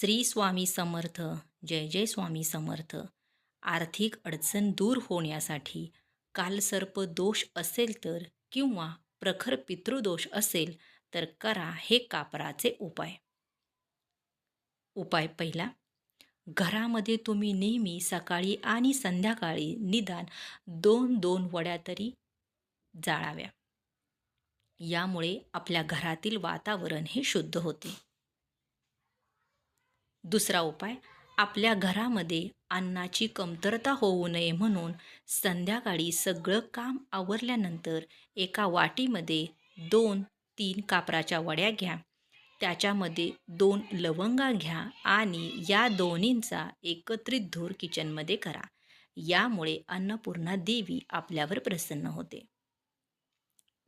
श्री स्वामी समर्थ जय जय स्वामी समर्थ. आर्थिक अडचण दूर होण्यासाठी कालसर्प दोष असेल तर किंवा प्रखर पितृदोष असेल तर करा हे कापराचे उपाय. उपाय पहिला घरामध्ये तुम्ही नेहमी सकाळी आणि संध्याकाळी निदान दोन दोन वड्या तरी जाळाव्या. यामुळे आपल्या घरातील वातावरण हे शुद्ध होते. दुसरा उपाय आपल्या घरामध्ये अन्नाची कमतरता होऊ नये म्हणून संध्याकाळी सगळं काम आवरल्यानंतर एका वाटीमध्ये दोन तीन कापराच्या वड्या घ्या. त्याच्यामध्ये दोन लवंगा घ्या आणि या दोन्हींचा एकत्रित धूर किचनमध्ये करा. यामुळे अन्नपूर्णा देवी आपल्यावर प्रसन्न होते.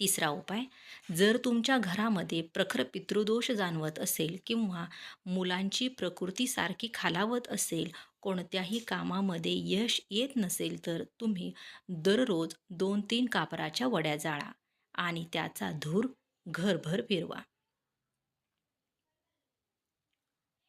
तिसरा उपाय जर तुमच्या घरामध्ये प्रखर पितृदोष जाणवत असेल किंवा मुलांची प्रकृती सारखी खालावत असेल कोणत्याही कामामध्ये यश येत नसेल तर तुम्ही दररोज दोन तीन कापराच्या वड्या जाळा आणि त्याचा धूर घरभर फिरवा.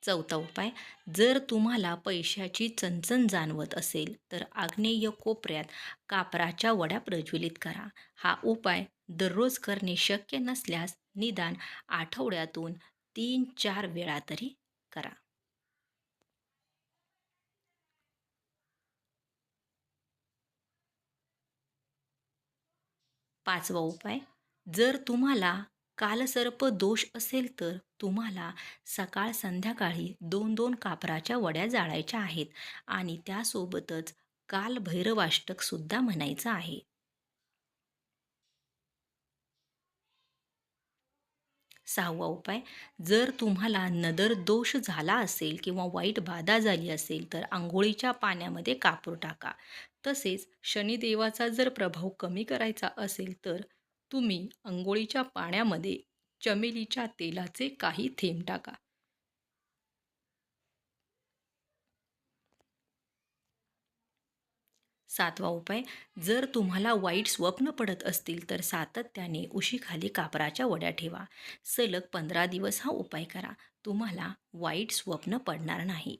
चौथा उपाय जर तुम्हाला पैशाची चणचण जाणवत असेल तर आग्नेय कोपऱ्यात कापराच्या वड्या प्रज्वलित करा. हा उपाय दररोज करणे शक्य नसल्यास निदान आठवड्यातून तीन चार वेळा तरी करा. पाचवा उपाय जर तुम्हाला कालसर्प दोष असेल तर तुम्हाला सकाळ संध्याकाळी दोन दोन कापराच्या वड्या जाळायच्या आहेत आणि त्यासोबतच कालभैरवाष्टकसुद्धा म्हणायचं आहे. सहावा उपाय. जर तुम्हाला नदर दोष झाला असेल किंवा वाईट बाधा झाली असेल तर आंघोळीच्या पाण्यामध्ये कापूर टाका. तसेच शनिदेवाचा जर प्रभाव कमी करायचा असेल तर तुम्ही आंघोळीच्या पाण्यामध्ये चमेलीच्या तेलाचे काही थेंब टाका. सातवा उपाय जर तुम्हाला वाईट स्वप्न पडत असतील तर सातत्याने उशीखाली कापराच्या वड्या ठेवा. सलग पंधरा दिवस हा उपाय करा. तुम्हाला वाईट स्वप्न पडणार नाही.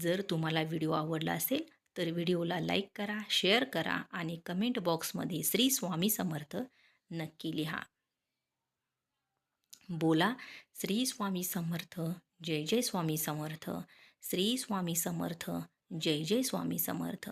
जर तुम्हाला व्हिडिओ आवडला असेल तर व्हिडिओला लाईक करा शेअर करा आणि कमेंट बॉक्समध्ये श्री स्वामी समर्थ नक्की लिहा. बोला श्री स्वामी समर्थ जय जय स्वामी समर्थ. श्री स्वामी समर्थ जय जय स्वामी समर्थ.